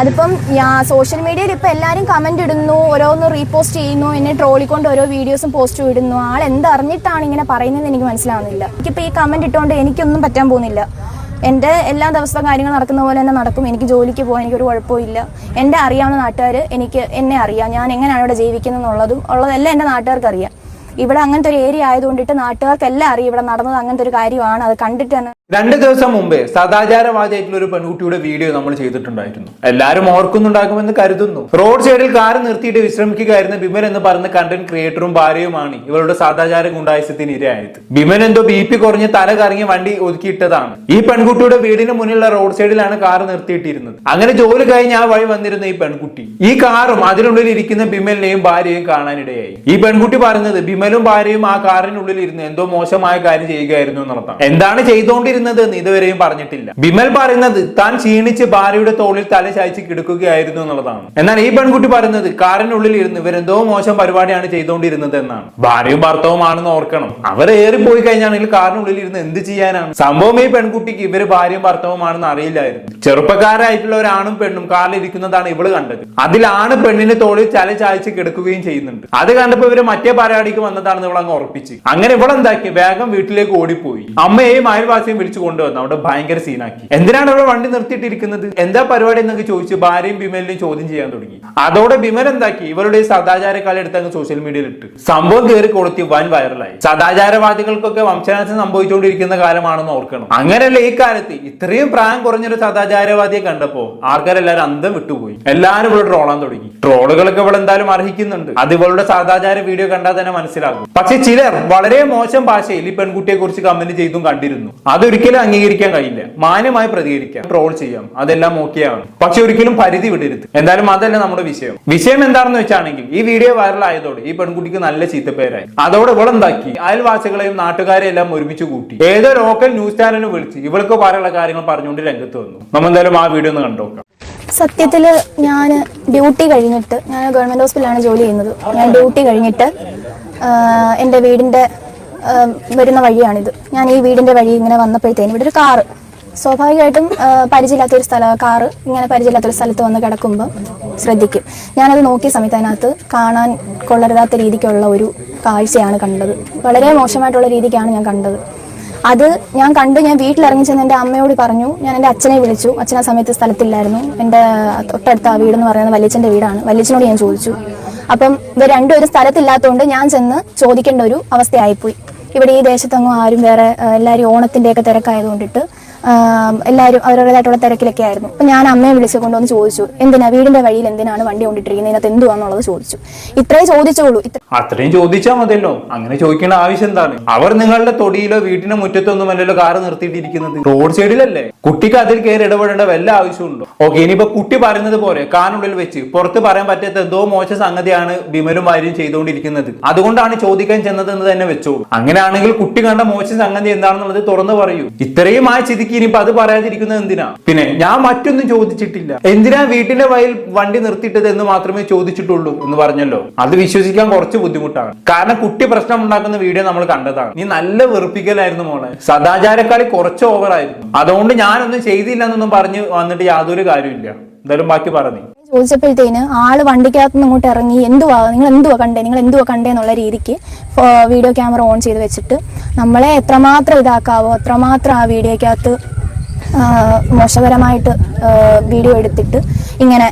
അതിപ്പം സോഷ്യൽ മീഡിയയിൽ ഇപ്പം എല്ലാരും കമന്റ് ഇടുന്നു ഓരോന്ന് റീപോസ്റ്റ് ചെയ്യുന്നു എന്നെ ട്രോളിക്കൊണ്ട് ഓരോ വീഡിയോസും പോസ്റ്റ് ഇടുന്നു. ആൾ എന്തറിഞ്ഞിട്ടാണ് ഇങ്ങനെ പറയുന്നത് എനിക്ക് മനസ്സിലാവുന്നില്ല. എനിക്കിപ്പോൾ ഈ കമന്റ് ഇട്ടുകൊണ്ട് എനിക്കൊന്നും പറ്റാൻ പോകുന്നില്ല. എന്റെ എല്ലാ ദിവസവും കാര്യങ്ങൾ നടക്കുന്ന പോലെ തന്നെ നടക്കും. എനിക്ക് ജോലിക്ക് പോകാൻ എനിക്കൊരു കുഴപ്പമില്ല എന്റെ അറിയാവുന്ന നാട്ടുകാർ എനിക്ക് എന്നെ അറിയാം. ഞാൻ എങ്ങനെയാണ് ഇവിടെ ജീവിക്കുന്നത് എന്നുള്ളതും ഉള്ളതെല്ലാം എന്റെ നാട്ടുകാർക്ക് അറിയാം. ഇവിടെ അങ്ങനത്തെ ഒരു ഏരിയ ആയതുകൊണ്ടിട്ട് നാട്ടുകാർക്കെല്ലാം അറിയാം. ഇവിടെ നടന്നത് അങ്ങനത്തെ ഒരു കാര്യമാണ്. അത് കണ്ടിട്ട് തന്നെ രണ്ട് ദിവസം മുമ്പേ സദാചാരവാദിയായിട്ടുള്ള ഒരു പെൺകുട്ടിയുടെ വീഡിയോ നമ്മൾ ചെയ്തിട്ടുണ്ടായിരുന്നു. എല്ലാവരും ഓർക്കുന്നുണ്ടാകുമെന്ന് കരുതുന്നു. റോഡ് സൈഡിൽ കാർ നിർത്തിയിട്ട് വിശ്രമിക്കുകയായിരുന്ന ബിമൻ എന്ന് പറയുന്ന കണ്ടന്റ് ക്രിയേറ്ററും ഭാര്യയുമാണ് ഇവരുടെ സദാചാര ഗുണ്ടായസത്തിന് ഇരയായത് ബിമൻ എന്തോ ബി പി കുറഞ്ഞ് തല കറങ്ങി വണ്ടി ഒതുക്കിയിട്ടതാണ്. ഈ പെൺകുട്ടിയുടെ വീടിന് മുന്നിലുള്ള റോഡ് സൈഡിലാണ് കാർ നിർത്തിയിട്ടിരുന്നത്. അങ്ങനെ ജോലി കഴിഞ്ഞ് ആ വഴി വന്നിരുന്ന ഈ പെൺകുട്ടി. ഈ കാറും അതിനുള്ളിൽ ഇരിക്കുന്ന ബിമലിനെയും ഭാര്യയും കാണാനിടയായി. ഈ പെൺകുട്ടി പറയുന്നത് ബിമലും ഭാര്യയും ആ കാറിനുള്ളിൽ ഇരുന്ന് എന്തോ മോശമായ കാര്യം ചെയ്യുകയായിരുന്നു എന്നുള്ളതാണ്. എന്താണ് ചെയ്തുകൊണ്ടിരുന്നത്? എന്ന് ഇതുവരെയും പറഞ്ഞിട്ടില്ല. ബിമൽ പറയുന്നത് താൻ ക്ഷീണിച്ച് ഭാര്യയുടെ തോളിൽ തല ചായച്ച് കിടക്കുകയായിരുന്നു എന്നുള്ളതാണ്. എന്നാൽ ഈ പെൺകുട്ടി പറയുന്നത് കാറിനുള്ളിൽ ഇരുന്ന് ഇവരെന്തോ മോശം പരിപാടിയാണ് ചെയ്തുകൊണ്ടിരുന്നത് എന്നാണ്. ഭാര്യയും ഭർത്താവുമാണെന്ന് ഓർക്കണം. അവർ ഏറിപ്പോയി കഴിഞ്ഞാണെങ്കിൽ കാറിനുള്ളിൽ ഇരുന്ന് എന്ത് ചെയ്യാനാണ്? സംഭവം ഈ പെൺകുട്ടിക്ക് ഇവർ ഭാര്യയും ഭർത്താവുമാണെന്ന് അറിയില്ലായിരുന്നു. ചെറുപ്പക്കാരായിട്ടുള്ള ഒരാണും പെണ്ണും കാറിൽ ഇരിക്കുന്നതാണ് ഇവൾ കണ്ടത്. അതിലാണ് പെണ്ണിന്റെ തോളിൽ തല ചായച്ച് കിടക്കുകയും ചെയ്യുന്നുണ്ട്. അത് കണ്ടപ്പോ ഇവർ മറ്റേ പരിപാടിക്ക് വന്നതാണെന്ന് ഇവളങ്ങ് ഉറപ്പിച്ച്. അങ്ങനെ ഇവളെന്താക്കി? വേഗം വീട്ടിലേക്ക് ഓടിപ്പോയി. അമ്മയെയും അയൽവാസിയും വിളിച്ചു കൊണ്ടുവന്നു അവിടെ ഭയങ്കര സീനാക്കി. എന്തിനാണ് അവിടെ വണ്ടി നിർത്തിയിട്ടിരിക്കുന്നത്? എന്താ പരിപാടി എന്നൊക്കെ ചോദിച്ച് ഭാര്യയും ബിമലിനെയും ചോദ്യം ചെയ്യാൻ തുടങ്ങി. അതോടെ ബിമൽ എന്താക്കി? ഇവരുടെ സദാചാര എടുത്ത് അങ്ങ് സോഷ്യൽ മീഡിയയിൽ ഇട്ട്. സംഭവം കയറി കൊളുത്തി വൻ വൈറലായി സദാചാരവാദികൾക്കൊക്കെ വംശനാശം സംഭവിച്ചുകൊണ്ടിരിക്കുന്ന കാലമാണെന്ന് ഓർക്കണം. അങ്ങനെയല്ല ഈ കാലത്ത് ഇത്രയും പ്രായം കുറഞ്ഞൊരു സദാചാരവാദിയെ കണ്ടപ്പോ ആൾക്കാരെല്ലാരും അന്തം വിട്ടുപോയി. എല്ലാവരും ഇവിടെ ട്രോളാൻ തുടങ്ങി. ട്രോളുകളൊക്കെ ഇവിടെ എന്തായാലും അർഹിക്കുന്നുണ്ട്. അത് ഇവളുടെ സദാചാര വീഡിയോ കണ്ടാൽ തന്നെ മനസ്സിലാകും. പക്ഷെ ചിലർ വളരെ മോശം ഭാഷയിൽ ഈ പെൺകുട്ടിയെ കുറിച്ച് കമന്റ് ചെയ്തും കണ്ടിരുന്നു. അതൊരിക്കലും അംഗീകരിക്കാൻ കഴിയില്ല. മാന്യമായി പ്രതികരിക്കാം. ട്രോൾ ചെയ്യാം. അതെല്ലാം ഓക്കെയാണ് പക്ഷെ ഒരിക്കലും പരിധി വിടരുത്. എന്തായാലും അതല്ല നമ്മുടെ വിഷയം. വിഷയം എന്താണെന്ന് വെച്ചാണെങ്കിൽ ഈ വീഡിയോ വൈറൽ ആയതോടെ ഈ പെൺകുട്ടിക്ക് നല്ല ചീത്തപ്പേരായി. അതോടെ ഇവളെന്താക്കി അയൽവാസികളെയും നാട്ടുകാരെയും എല്ലാം ഒരുമിച്ച് കൂട്ടി. ഏതോ ലോക്കൽ ന്യൂസ് ചാനലിനെ വിളിച്ച് ഇവൾക്ക് പറയാനുള്ള കാര്യങ്ങൾ പറഞ്ഞുകൊണ്ട് രംഗത്ത് വന്നു. നമ്മൾ എന്തായാലും ആ വീഡിയോ ഒന്ന് കണ്ടോക്കാം സത്യത്തിൽ ഞാൻ ഡ്യൂട്ടി കഴിഞ്ഞിട്ട് ഞാൻ ഗവൺമെന്റ് ഹോസ്പിറ്റലാണ് ജോലി ചെയ്യുന്നത്. ഞാൻ ഡ്യൂട്ടി കഴിഞ്ഞിട്ട് എന്റെ വീടിന്റെ ആഹ്, വരുന്ന വഴിയാണിത്. ഞാൻ ഈ വീടിന്റെ വഴി ഇങ്ങനെ വന്നപ്പോഴത്തേനും ഇവിടെ ഒരു കാറ്. സ്വാഭാവികമായിട്ടും പരിചയമില്ലാത്തൊരു സ്ഥലം കാറ് ഇങ്ങനെ പരിചയമില്ലാത്തൊരു സ്ഥലത്ത് വന്ന് കിടക്കുമ്പോൾ ശ്രദ്ധിക്കും. ഞാനത് നോക്കിയ സമയത്ത് അതിനകത്ത് കാണാൻ കൊള്ളരുതാത്ത രീതിക്കുള്ള ഒരു കാഴ്ചയാണ് കണ്ടത്. വളരെ മോശമായിട്ടുള്ള രീതിക്കാണ് ഞാൻ കണ്ടത്. അത് ഞാൻ കണ്ടു ഞാൻ വീട്ടിലിറങ്ങി ചെന്ന് എന്റെ അമ്മയോട് പറഞ്ഞു ഞാൻ എന്റെ അച്ഛനെ വിളിച്ചു. അച്ഛൻ ആ സമയത്ത് സ്ഥലത്തില്ലായിരുന്നു. എന്റെ തൊട്ടടുത്ത ആ വീടെന്ന് പറയുന്നത് വല്യച്ഛന്റെ വീടാണ്. വല്യച്ഛനോട് ഞാൻ ചോദിച്ചു. അപ്പം ഇവർ ഒരു സ്ഥലത്തില്ലാത്തതുകൊണ്ട് ഞാൻ ചെന്ന് ചോദിക്കേണ്ട ഒരു അവസ്ഥയായിപ്പോയി. ഇവിടെ ഈ ദേശത്തങ്ങും ആരും വേറെ എല്ലാവരും ഓണത്തിന്റെയൊക്കെ തിരക്കായതുകൊണ്ടിട്ട് ആം, എല്ലാവരും അവരുടേതായിട്ടുള്ള തിരക്കിലൊക്കെ ആയിരുന്നു. അപ്പം ഞാൻ അമ്മയെ വിളിച്ച് കൊണ്ടുവന്ന് ചോദിച്ചു എന്തിനാ? വീടിന്റെ വഴിയിൽ എന്തിനാണ് വണ്ടി കൊണ്ടിട്ടിരിക്കുന്നത് ഇതിനകത്ത് എന്തുവാന്നുള്ളത്? ചോദിച്ചു. ഇത്രയും ചോദിച്ചോളൂ അത്രയും ചോദിച്ചാൽ മതിയല്ലോ. അങ്ങനെ ചോദിക്കേണ്ട ആവശ്യം എന്താണ്? അവർ നിങ്ങളുടെ തൊടിയിലോ വീട്ടിന്റെ മുറ്റത്തൊന്നും അല്ലല്ലോ കാറ് നിർത്തിയിട്ടിരിക്കുന്നത്. റോഡ് സൈഡിലല്ലേ? കുട്ടിക്ക് അതിൽ കയറി ഇടപെടേണ്ട വല്ല ആവശ്യമുണ്ടോ? ഓക്കെ ഇനിയിപ്പോ കുട്ടി പറയുന്നത് പോലെ കാറിനുള്ളിൽ വെച്ച് പുറത്ത് പറയാൻ പറ്റാത്ത എന്തോ മോശ സംഗതിയാണ് ബിമലും ഭാര്യയും ചെയ്തുകൊണ്ടിരിക്കുന്നത്. അതുകൊണ്ടാണ് ചോദിക്കാൻ ചെന്നത് എന്ന് തന്നെ വെച്ചോളൂ. അങ്ങനെയാണെങ്കിൽ കുട്ടി കണ്ട മോശ സംഗതി എന്താണെന്നുള്ളത് തുറന്നു പറയൂ. ഇത്രയും ആ ചിതിക്ക് ഇനിയിപ്പോ അത് പറയാതിരിക്കുന്നത് എന്തിനാ? പിന്നെ ഞാൻ മറ്റൊന്നും ചോദിച്ചിട്ടില്ല. എന്തിനാ വീട്ടിന്റെ വയൽ വണ്ടി നിർത്തിയിട്ടത് എന്ന് മാത്രമേ ചോദിച്ചിട്ടുള്ളൂ എന്ന് പറഞ്ഞല്ലോ. അത് വിശ്വസിക്കാൻ കുറച്ച് ബുദ്ധിമുട്ടാണ്. കാരണം കുട്ടി പ്രശ്നം ഉണ്ടാക്കുന്ന വീഡിയോ നമ്മൾ കണ്ടതാണ്. നീ നല്ല വെറുപ്പിക്കലായിരുന്നു മോളെ. സദാചാരക്കാളി കുറച്ച് ഓവറായിരുന്നു അതുകൊണ്ട് ഞാനൊന്നും ചെയ്തില്ല എന്നൊന്നും പറഞ്ഞ് വന്നിട്ട് യാതൊരു കാര്യമില്ല എന്തായാലും ബാക്കി പറഞ്ഞു. ചോദിച്ചപ്പോഴത്തേന് ആൾ വണ്ടിക്കകത്ത് നിന്ന് ഇങ്ങോട്ട് ഇറങ്ങി എന്തുവാ? നിങ്ങൾ എന്തുവാ കണ്ടേ? നിങ്ങൾ എന്തുവാ കണ്ടേ? എന്നുള്ള രീതിക്ക് വീഡിയോ ക്യാമറ ഓൺ ചെയ്ത് വെച്ചിട്ട് നമ്മളെ എത്രമാത്രം ഇതാക്കാവോ അത്രമാത്രം ആ വീഡിയോക്കകത്ത് മോശകരമായിട്ട് വീഡിയോ എടുത്തിട്ട് ഇങ്ങനെ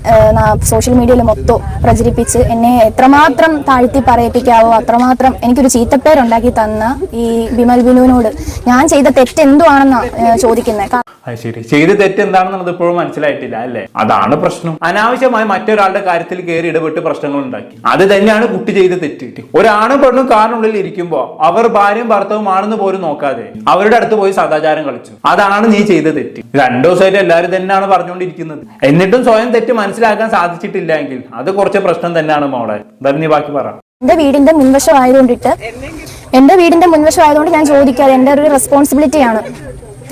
സോഷ്യൽ മീഡിയയിൽ മൊത്തം പ്രചരിപ്പിച്ച് എന്നെ എത്രമാത്രം താഴ്ത്തി പറയിപ്പിക്കാവോ അത്രമാത്രം എനിക്കൊരു ചീത്തപ്പേരുണ്ടാക്കി തന്ന ഈ ബിമൽ ബിനുവിനോട് ഞാൻ ചെയ്ത തെറ്റ് എന്തുവാണെന്നാണ് ചോദിക്കുന്നത് അത് ശരി. ചെയ്ത് തെറ്റ് എന്താണെന്നുള്ളത് ഇപ്പോഴും മനസ്സിലായിട്ടില്ല അല്ലേ? അതാണ് പ്രശ്നം. അനാവശ്യമായി മറ്റൊരാളുടെ കാര്യത്തിൽ കയറി ഇടപെട്ട് പ്രശ്നങ്ങൾ ഉണ്ടാക്കി. അത് തന്നെയാണ് കുട്ടി ചെയ്ത തെറ്റ്. ഒരാണും പെണ്ണും കാറിനുള്ളിൽ ഇരിക്കുമ്പോ അവർ ഭാര്യയും ഭർത്താവും ആണെന്ന് പോലും നോക്കാതെ അവരുടെ അടുത്ത് പോയി സദാചാരം കളിച്ചു. അതാണ് നീ ചെയ്ത തെറ്റ്. രണ്ടു ദിവസമായിട്ട് എല്ലാവരും തന്നെയാണ് പറഞ്ഞുകൊണ്ടിരിക്കുന്നത്. എന്നിട്ടും സ്വയം തെറ്റ് മനസ്സിലാക്കാൻ സാധിച്ചിട്ടില്ല എങ്കിൽ അത് കുറച്ച് പ്രശ്നം തന്നെയാണ് മോളെ. എന്തായാലും നീ ബാക്കി പറ. എന്റെ വീടിന്റെ മുൻവശം ആയതുകൊണ്ടിട്ട് എന്റെ വീടിന്റെ മുൻവശം ആയതുകൊണ്ട് ഞാൻ ചോദിക്കാതെ എന്റെ ഒരു റെസ്പോൺസിബിലിറ്റിയാണ്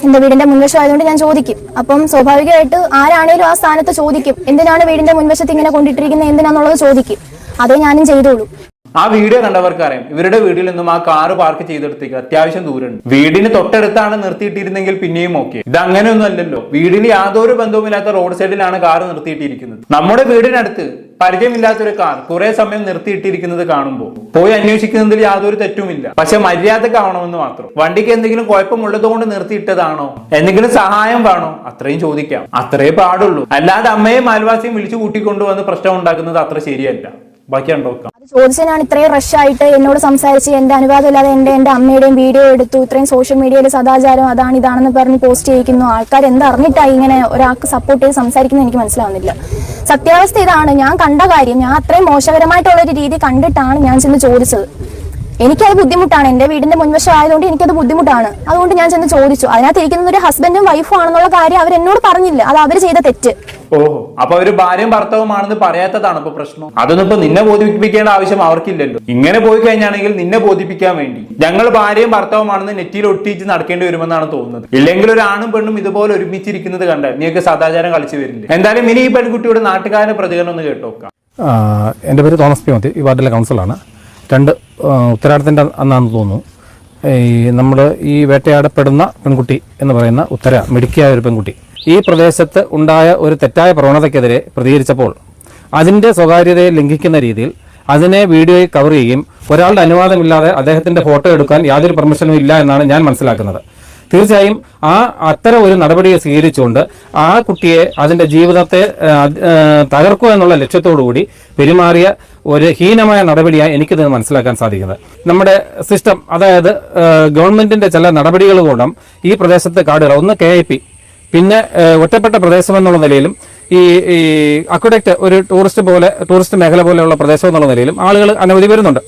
എന്റെ വീടിന്റെ മുൻവശം ആയതുകൊണ്ട് ഞാൻ ചോദിക്കും. അപ്പം സ്വാഭാവികമായിട്ട് ആരാണേലും ആ സ്ഥാനത്ത് ചോദിക്കും. എന്തിനാണ് വീടിന്റെ മുൻവശത്ത് ഇങ്ങനെ കൊണ്ടിട്ടിരിക്കുന്നത് എന്തിനാന്നുള്ളത് ചോദിക്കും. അതേ ഞാനും ചെയ്തോളൂ. ആ വീഡിയോ കണ്ടവർക്ക് അറിയാം ഇവരുടെ വീട്ടിൽ നിന്നും ആ കാറ് പാർക്ക് ചെയ്തെടുത്തേക്ക്. അത്യാവശ്യം ദൂരമുണ്ട്. വീടിന് തൊട്ടടുത്താണ് നിർത്തിയിട്ടിരുന്നെങ്കിൽ പിന്നെയും ഓക്കെ. ഇത് അങ്ങനെയൊന്നും അല്ലല്ലോ. വീടിന് യാതൊരു ബന്ധവുമില്ലാത്ത റോഡ് സൈഡിലാണ് കാറ് നിർത്തിയിട്ടിരിക്കുന്നത്. നമ്മുടെ വീടിനടുത്ത് പരിചയമില്ലാത്തൊരു കാർ കുറെ സമയം നിർത്തിയിട്ടിരിക്കുന്നത് കാണുമ്പോൾ. പോയി അന്വേഷിക്കുന്നതിൽ യാതൊരു തെറ്റുമില്ല. പക്ഷെ മര്യാദക്കാവണമെന്ന് മാത്രം. വണ്ടിക്ക് എന്തെങ്കിലും കുഴപ്പമുള്ളത് കൊണ്ട് നിർത്തിയിട്ടതാണോ? എന്തെങ്കിലും സഹായം വേണോ? അത്രയും ചോദിക്കാം. അത്രേ പാടുള്ളൂ. അല്ലാതെ അമ്മയും അയൽവാസിയും വിളിച്ചു കൂട്ടിക്കൊണ്ടുവന്ന് പ്രശ്നം ഉണ്ടാക്കുന്നത് അത്ര ശരിയല്ല. ബാക്കി കണ്ടോക്കാം. അത് ചോദിച്ചതിനാണ് ഇത്രയും റഷ് ആയിട്ട് എന്നോട് സംസാരിച്ച് എന്റെ അനുവാദം ഇല്ലാതെ എന്റെ എന്റെ അമ്മയുടെയും വീഡിയോ എടുത്തു. ഇത്രയും സോഷ്യൽ മീഡിയയിലെ സദാചാരം അതാണ് ഇതാണെന്ന് പറഞ്ഞ് പോസ്റ്റ് ചെയ്യിക്കുന്നു. ആൾക്കാർ എന്തറിഞ്ഞിട്ടായി ഇങ്ങനെ ഒരാൾക്ക് സപ്പോർട്ട് ചെയ്ത് സംസാരിക്കുന്നത് എനിക്ക് മനസ്സിലാവുന്നില്ല. സത്യാവസ്ഥ ഇതാണ്. ഞാൻ കണ്ട കാര്യം ഞാൻ അത്രയും മോശകരമായിട്ടുള്ള ഒരു രീതി കണ്ടിട്ടാണ് ഞാൻ ചെന്ന് ചോദിച്ചത്. എനിക്കത് ബുദ്ധിമുട്ടാണ്. എന്റെ വീടിന്റെ മുൻവശം ആയതുകൊണ്ട് എനിക്കത് ബുദ്ധിമുട്ടാണ്. അതുകൊണ്ട് ഞാൻ ചെന്ന് ചോദിച്ചു. അതിനകത്ത് ഇരിക്കുന്നത് ഒരു ഹസ്ബൻഡും വൈഫും ആണെന്നുള്ള കാര്യം അവർ എന്നോട് പറഞ്ഞില്ല. അത് അവർ ചെയ്ത തെറ്റ്. ഓഹോ. അപ്പൊ അവർ ഭാര്യയും ഭർത്താവുമാണെന്ന് പറയാത്തതാണ് ഇപ്പൊ പ്രശ്നം? അതൊന്നും ഇപ്പൊ നിന്നെ ബോധിപ്പിക്കേണ്ട ആവശ്യം അവർക്കില്ലല്ലോ. ഇങ്ങനെ പോയി കഴിഞ്ഞാണെങ്കിൽ നിന്നെ ബോധിപ്പിക്കാൻ വേണ്ടി. ഞങ്ങൾ ഭാര്യയും ഭർത്താവുമാണെന്ന് നെറ്റിയിൽ ഒട്ടിച്ച് നടക്കേണ്ടി വരുമെന്നാണ് തോന്നുന്നത്. ഇല്ലെങ്കിൽ ഒരു ആണും പെണ്ണും ഇതുപോലെ ഒരുമിച്ചിരിക്കുന്നത് കണ്ടാൽ നീയൊക്കെ സദാചാരം കളിച്ചു വരില്ലേ? എന്തായാലും ഇനി ഈ പെൺകുട്ടിയുടെ നാട്ടുകാരുടെ പ്രതികരണം ഒന്ന് കേട്ടോക്കാം. ആ, എന്റെ പേര് തോമസ് പി മത്തി ഈ വാർഡിലെ കൗൺസിലാണ് രണ്ട് ഉത്തരാടത്തിന്റെ അന്നാന്ന് തോന്നുന്നു. ഈ നമ്മൾ ഈ വേട്ടയാടപ്പെടുന്ന പെൺകുട്ടി എന്ന് പറയുന്ന ഉത്തര മിടുക്കിയായ ഒരു പെൺകുട്ടി. ഈ പ്രദേശത്ത് ഉണ്ടായ ഒരു തെറ്റായ പ്രവണതയ്ക്കെതിരെ പ്രതികരിച്ചപ്പോൾ അതിന്റെ സ്വകാര്യതയെ ലംഘിക്കുന്ന രീതിയിൽ അതിനെ വീഡിയോയിൽ കവർ ചെയ്യുകയും ഒരാളുടെ അനുവാദമില്ലാതെ അദ്ദേഹത്തിന്റെ ഫോട്ടോ എടുക്കാൻ യാതൊരു പെർമിഷനും ഇല്ല എന്നാണ് ഞാൻ മനസ്സിലാക്കുന്നത്. തീർച്ചയായും ആ അത്തരം ഒരു നടപടിയെ സ്വീകരിച്ചുകൊണ്ട് ആ കുട്ടിയെ അതിന്റെ ജീവിതത്തെ തകർക്കുക എന്നുള്ള ലക്ഷ്യത്തോടുകൂടി പെരുമാറിയ ഒരു ഹീനമായ നടപടിയായി എനിക്കിത് മനസ്സിലാക്കാൻ സാധിക്കുന്നത്. നമ്മുടെ സിസ്റ്റം അതായത് ഗവൺമെന്റിന്റെ ചില നടപടികൾ കൊണ്ടും ഈ പ്രദേശത്തെ കാടുകൾ ഒന്ന് കെ ഐ പി പിന്നെ ഒറ്റപ്പെട്ട പ്രദേശം എന്നുള്ള നിലയിലും ഈ ഈ അക്വഡക്റ്റ് ഒരു ടൂറിസ്റ്റ് പോലെ ടൂറിസ്റ്റ് മേഖല പോലെയുള്ള പ്രദേശം എന്നുള്ള നിലയിലും ആളുകൾ അനവധി വരുന്നുണ്ട്.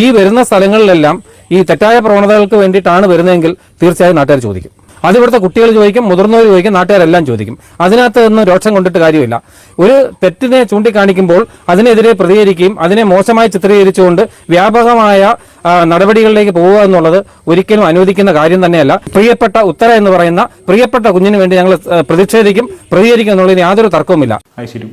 ഈ വരുന്ന സ്ഥലങ്ങളിലെല്ലാം ഈ തെറ്റായ പ്രവണതകൾക്ക് വേണ്ടിയിട്ടാണ് വരുന്നതെങ്കിൽ തീർച്ചയായും നാട്ടുകാർ ചോദിക്കും. അത് ഇവിടുത്തെ കുട്ടികൾ ചോദിക്കും മുതിർന്നവർ ചോദിക്കും നാട്ടുകാരെല്ലാം ചോദിക്കും. അതിനകത്ത് ഒന്നും രോക്ഷം കൊണ്ടിട്ട് കാര്യമില്ല. ഒരു തെറ്റിനെ ചൂണ്ടിക്കാണിക്കുമ്പോൾ അതിനെതിരെ പ്രതികരിക്കുകയും അതിനെ മോശമായി ചിത്രീകരിച്ചുകൊണ്ട് വ്യാപകമായ നടപടികളിലേക്ക് പോവുക എന്നുള്ളത് ഒരിക്കലും അനുവദിക്കുന്ന കാര്യം തന്നെയല്ല. പ്രിയപ്പെട്ട ഉത്തര എന്ന് പറയുന്ന പ്രിയപ്പെട്ട കുഞ്ഞിന് വേണ്ടി ഞങ്ങൾ പ്രതിഷേധിക്കും പ്രതികരിക്കും എന്നുള്ളതിന് യാതൊരു തർക്കവുമില്ല.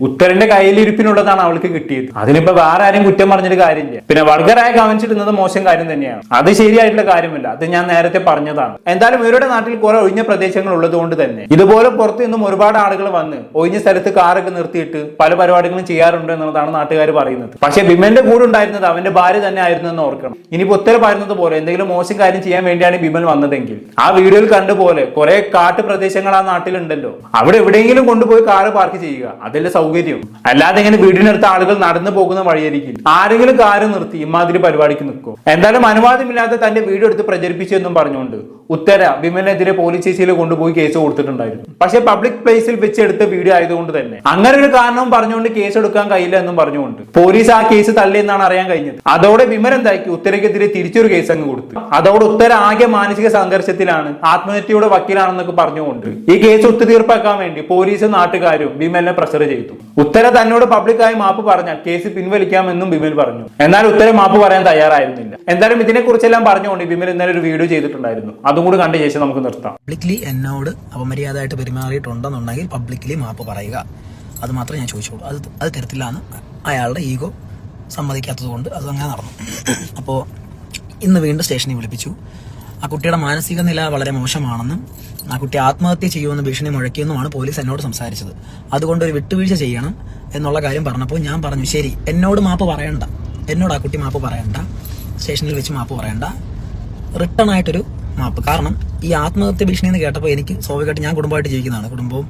ഉത്തരന്റെ കയ്യിലിരിപ്പിനുള്ളതാണ് അവൾക്ക് കിട്ടിയത്. അതിനിപ്പോ വേറെ ആരും കുറ്റം പറഞ്ഞിട്ട് കാര്യമില്ല. പിന്നെ വൾഗറായ ഇടുന്നത് മോശം കാര്യം തന്നെയാണ്. അത് ശരിയായിട്ടുള്ള കാര്യമല്ല. അത് ഞാൻ നേരത്തെ പറഞ്ഞതാണ്. എന്തായാലും ഇവരുടെ നാട്ടിൽ കുറെ ഒഴിഞ്ഞ പ്രദേശങ്ങൾ ഉള്ളത് കൊണ്ട് തന്നെ ഇതുപോലെ പുറത്തു നിന്നും ഒരുപാട് ആളുകൾ വന്ന് ഒഴിഞ്ഞ സ്ഥലത്ത് കാറൊക്കെ നിർത്തിയിട്ട് പല പരിപാടികളും ചെയ്യാറുണ്ട് എന്നുള്ളതാണ് നാട്ടുകാർ പറയുന്നത്. പക്ഷെ ബിമന്റെ കൂടെ ഉണ്ടായിരുന്നത് അവന്റെ ഭാര്യ തന്നെ ആയിരുന്നു എന്ന് ഓർക്കണം. ഇനിയിപ്പോ ഉത്തര പറയുന്നത് പോലെ എന്തെങ്കിലും മോശം കാര്യം ചെയ്യാൻ വേണ്ടിയാണ് ഭീമൻ വന്നതെങ്കിൽ. ആ വീഡിയോയിൽ കണ്ടുപോലെ കുറെ കാട്ടു പ്രദേശങ്ങൾ ആ നാട്ടിലുണ്ടല്ലോ. അവിടെ എവിടെയെങ്കിലും കൊണ്ടുപോയി കാറ് പാർക്ക് ചെയ്യുക. അതല്ലേ സൗകര്യം. അല്ലാതെ ഇങ്ങനെ വീടിനടുത്ത് ആളുകൾ നടന്നു പോകുന്ന വഴിയായിരിക്കും. ആരെങ്കിലും കാറ് നിർത്തി ഇമാതിരി പരിപാടിക്ക് നിൽക്കും. എന്തായാലും അനുവാദമില്ലാതെ തന്റെ വീഡിയോ എടുത്ത് പ്രചരിപ്പിച്ചു എന്നും പറഞ്ഞുകൊണ്ട് ഉത്തര വിമലിനെതിരെ പോലീസ് സ്റ്റേഷനിൽ കൊണ്ടുപോയി കേസ് കൊടുത്തിട്ടുണ്ടായിരുന്നു. പക്ഷെ പബ്ലിക് പ്ലേസിൽ വെച്ച് എടുത്ത വീഡിയോ ആയതുകൊണ്ട് തന്നെ. അങ്ങനെ ഒരു കാരണവും പറഞ്ഞുകൊണ്ട് കേസ് എടുക്കാൻ കഴിയില്ല എന്നും പറഞ്ഞുകൊണ്ട് പോലീസ് ആ കേസ് തള്ളിയെന്നാണ് അറിയാൻ കഴിഞ്ഞത്. അതോടെ വിമൽ എന്താക്കി? ഉത്തരയ്ക്കെതിരെ തിരിച്ചൊരു കേസ് അങ്ങ് കൊടുത്തു. അതോടെ ഉത്തരാകെ മാനസിക സംഘർഷത്തിലാണ്. ആത്മഹത്യയുടെ വക്കീലാണെന്നൊക്കെ പറഞ്ഞുകൊണ്ട് ഈ കേസ് ഒത്തുതീർപ്പാക്കാൻ വേണ്ടി പോലീസും നാട്ടുകാരും ബിമലിനെ പ്രഷർ ചെയ്തു. ഉത്തര തന്നോട് പബ്ലിക്കായി മാപ്പ് പറഞ്ഞാൽ കേസ് പിൻവലിക്കാമെന്നും ബിമൽ പറഞ്ഞു. എന്നാൽ ഉത്തര മാപ്പ് പറയാൻ തയ്യാറായിരുന്നില്ല. എന്തായാലും ഇതിനെക്കുറിച്ചെല്ലാം പറഞ്ഞുകൊണ്ട് ബിമൽ ഇന്നലെ ഒരു വീഡിയോ ചെയ്തിട്ടുണ്ടായിരുന്നു. അതും കൂടി കണ്ട ശേഷം നമുക്ക് നിർത്താം. പബ്ലിക്കലി എന്നോട് അപമര്യാദയായിട്ട് പെരുമാറിയിട്ടുണ്ടെന്നുണ്ടെങ്കിൽ പബ്ലിക്കലി മാപ്പ് പറയുക. അത് മാത്രമേ ഞാൻ ചോദിച്ചുള്ളൂ. അത് അത് തരത്തിലാണ് അയാളുടെ ഈഗോ സമ്മതിക്കാത്തത് കൊണ്ട് അത് അങ്ങനെ നടന്നു. അപ്പോൾ ഇന്ന് വീണ്ടും സ്റ്റേഷനിൽ വിളിപ്പിച്ചു. ആ കുട്ടിയുടെ മാനസിക നില വളരെ മോശമാണെന്നും ആ കുട്ടി ആത്മഹത്യ ചെയ്യുമെന്ന് ഭീഷണി മുഴക്കിയെന്നുമാണ് പോലീസ് എന്നോട് സംസാരിച്ചത്. അതുകൊണ്ട് ഒരു വിട്ടുവീഴ്ച ചെയ്യണം എന്നുള്ള കാര്യം പറഞ്ഞപ്പോൾ ഞാൻ പറഞ്ഞു ശരി എന്നോട് മാപ്പ് പറയണ്ട. എന്നോട് ആ കുട്ടി മാപ്പ് പറയണ്ട. സ്റ്റേഷനിൽ വെച്ച് മാപ്പ് പറയണ്ട. റിട്ടേൺ ആയിട്ടൊരു മാപ്പ്. കാരണം ഈ ആത്മഹത്യ ഭീഷണി എന്ന് കേട്ടപ്പോൾ എനിക്ക് സ്വാഭാവികമായിട്ട് ഞാൻ കുടുംബമായിട്ട് ജീവിക്കുന്നതാണ്. കുടുംബവും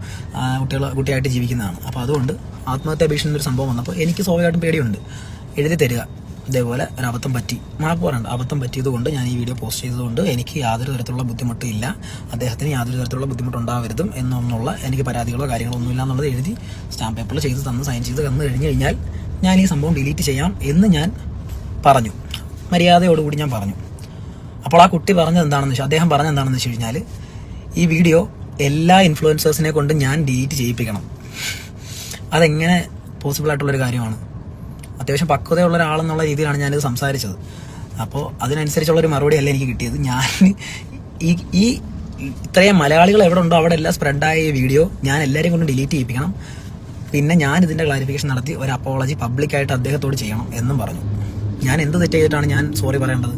കുട്ടികൾ കുട്ടിയായിട്ട് ജീവിക്കുന്നതാണ്. അപ്പോൾ അതുകൊണ്ട് ആത്മഹത്യ ഭീഷണി എന്നൊരു സംഭവം വന്നപ്പോൾ എനിക്ക് സ്വാഭാവികമായിട്ടും പേടിയുണ്ട്. എഴുതി തരിക. ഇതേപോലെ ഒരു അബദ്ധം പറ്റി. മാപ്പ് പറയണ്ട അബദ്ധം പറ്റിയതുകൊണ്ട് ഞാൻ ഈ വീഡിയോ പോസ്റ്റ് ചെയ്തതുകൊണ്ട് എനിക്ക് യാതൊരു തരത്തിലുള്ള ബുദ്ധിമുട്ടും ഇല്ല അദ്ദേഹത്തിന് യാതൊരു തരത്തിലുള്ള ബുദ്ധിമുട്ടുണ്ടാവരുതും എന്നൊന്നുള്ള എനിക്ക് പരാതികളോ കാര്യങ്ങളോ ഒന്നുമില്ല എന്നുള്ളത് എഴുതി സ്റ്റാമ്പ് പേപ്പറിൽ ചെയ്ത് തന്ന് സൈൻ ചെയ്ത് തന്നു കഴിഞ്ഞ് കഴിഞ്ഞാൽ ഞാൻ ഈ സംഭവം ഡിലീറ്റ് ചെയ്യാം എന്ന് ഞാൻ പറഞ്ഞു. മര്യാദയോടുകൂടി ഞാൻ പറഞ്ഞു. അപ്പോൾ ആ കുട്ടി പറഞ്ഞത് എന്താണെന്ന് വെച്ചാൽ അദ്ദേഹം പറഞ്ഞത് എന്താണെന്ന് വെച്ച് കഴിഞ്ഞാൽ ഈ വീഡിയോ എല്ലാ ഇൻഫ്ലുവൻസേഴ്സിനെ കൊണ്ട് ഞാൻ ഡിലീറ്റ് ചെയ്യിപ്പിക്കണം. അതെങ്ങനെ പോസിബിൾ ആയിട്ടുള്ളൊരു കാര്യമാണ്. അത്യാവശ്യം പക്വതയുള്ള ഒരാളെന്നുള്ള രീതിയിലാണ് ഞാനിത് സംസാരിച്ചത്. അപ്പോൾ അതിനനുസരിച്ചുള്ളൊരു മറുപടി അല്ല എനിക്ക് കിട്ടിയത്. ഞാൻ ഈ ഈ ഇത്രയും മലയാളികൾ എവിടെ ഉണ്ടോ അവിടെ എല്ലാം സ്പ്രെഡായ ഈ വീഡിയോ ഞാൻ എല്ലാവരെയും കൊണ്ട് ഡിലീറ്റ് ചെയ്യിപ്പിക്കണം. പിന്നെ ഞാൻ ഇതിന്റെ ക്ലാരിഫിക്കേഷൻ നടത്തി ഒരു അപ്പോളജി പബ്ലിക്കായിട്ട് അദ്ദേഹത്തോട് ചെയ്യണം എന്നും പറഞ്ഞു. ഞാൻ എന്ത് തെറ്റ് ചെയ്തിട്ടാണ് ഞാൻ സോറി പറയേണ്ടത്?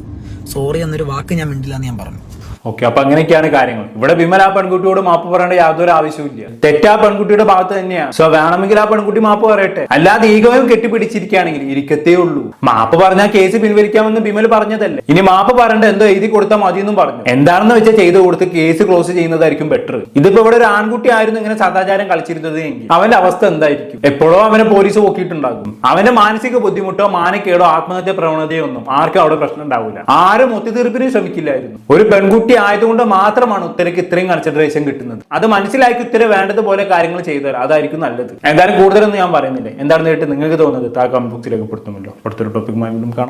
സോറി എന്നൊരു വാക്ക് ഞാൻ മിണ്ടില്ല എന്ന് ഞാൻ പറഞ്ഞു. ഓക്കെ അപ്പൊ അങ്ങനെയൊക്കെയാണ് കാര്യങ്ങൾ. ഇവിടെ വിമൽ ആ പെൺകുട്ടിയോട് മാപ്പ് പറയേണ്ട യാതൊരു ആവശ്യമില്ല തെറ്റാ പെൺകുട്ടിയുടെ ഭാഗത്ത് തന്നെയാണ് സോ വേണമെങ്കിൽ ആ പെൺകുട്ടി മാപ്പ് പറയട്ടെ. അല്ലാതെ ഈഗോയും കെട്ടിപ്പിടിച്ചിരിക്കുകയാണെങ്കിൽ ഇരിക്കത്തേ ഉള്ളൂ. മാപ്പ് പറഞ്ഞാൽ കേസ് പിൻവലിക്കാമെന്ന് വിമൽ പറഞ്ഞതല്ലേ? ഇനി മാപ്പ് പറയേണ്ട എന്തോ എഴുതി കൊടുത്താൽ മതി എന്നും പറഞ്ഞു. എന്താണെന്ന് വെച്ചാൽ ചെയ്ത് കൊടുത്ത് കേസ് ക്ലോസ് ചെയ്യുന്നതായിരിക്കും ബെറ്റർ ഇതിപ്പോ ഇവിടെ ഒരു ആൺകുട്ടി ആയിരുന്നു ഇങ്ങനെ സദാചാരം കളിച്ചിരുന്നത് എങ്കിൽ. അവന്റെ അവസ്ഥ എന്തായിരിക്കും? എപ്പോഴോ അവനെ പോലീസ് നോക്കിയിട്ടുണ്ടാകും. അവന്റെ മാനസിക ബുദ്ധിമുട്ടോ മാനക്കേടോ ആത്മഹത്യ പ്രവണതയോ ഒന്നും ആർക്കും അവിടെ പ്രശ്നം ഉണ്ടാവില്ല ആരും ഒത്തുതീർപ്പിനും ശ്രമിക്കില്ലായിരുന്നു. ഒരു പെൺകുട്ടി ആയതുകൊണ്ട് മാത്രമാണ് ഉത്തരക്ക് ഇത്രയും കൺസിഡറേഷൻ കിട്ടുന്നത്. അത് മനസ്സിലാക്കി ഉത്തര വേണ്ടതുപോലെ കാര്യങ്ങൾ ചെയ്തു തരാം അതായിരിക്കും നല്ലത്. എന്തായാലും കൂടുതലൊന്നും ഞാൻ പറയുന്നില്ല. എന്താണെന്ന് കേട്ട് നിങ്ങൾക്ക് തോന്നുന്നത്? താ കമന്റ് പൊടുത്തുമല്ലോ അടുത്തൊരു ടോപ്പിക്കുമായി വീണ്ടും കാണാം.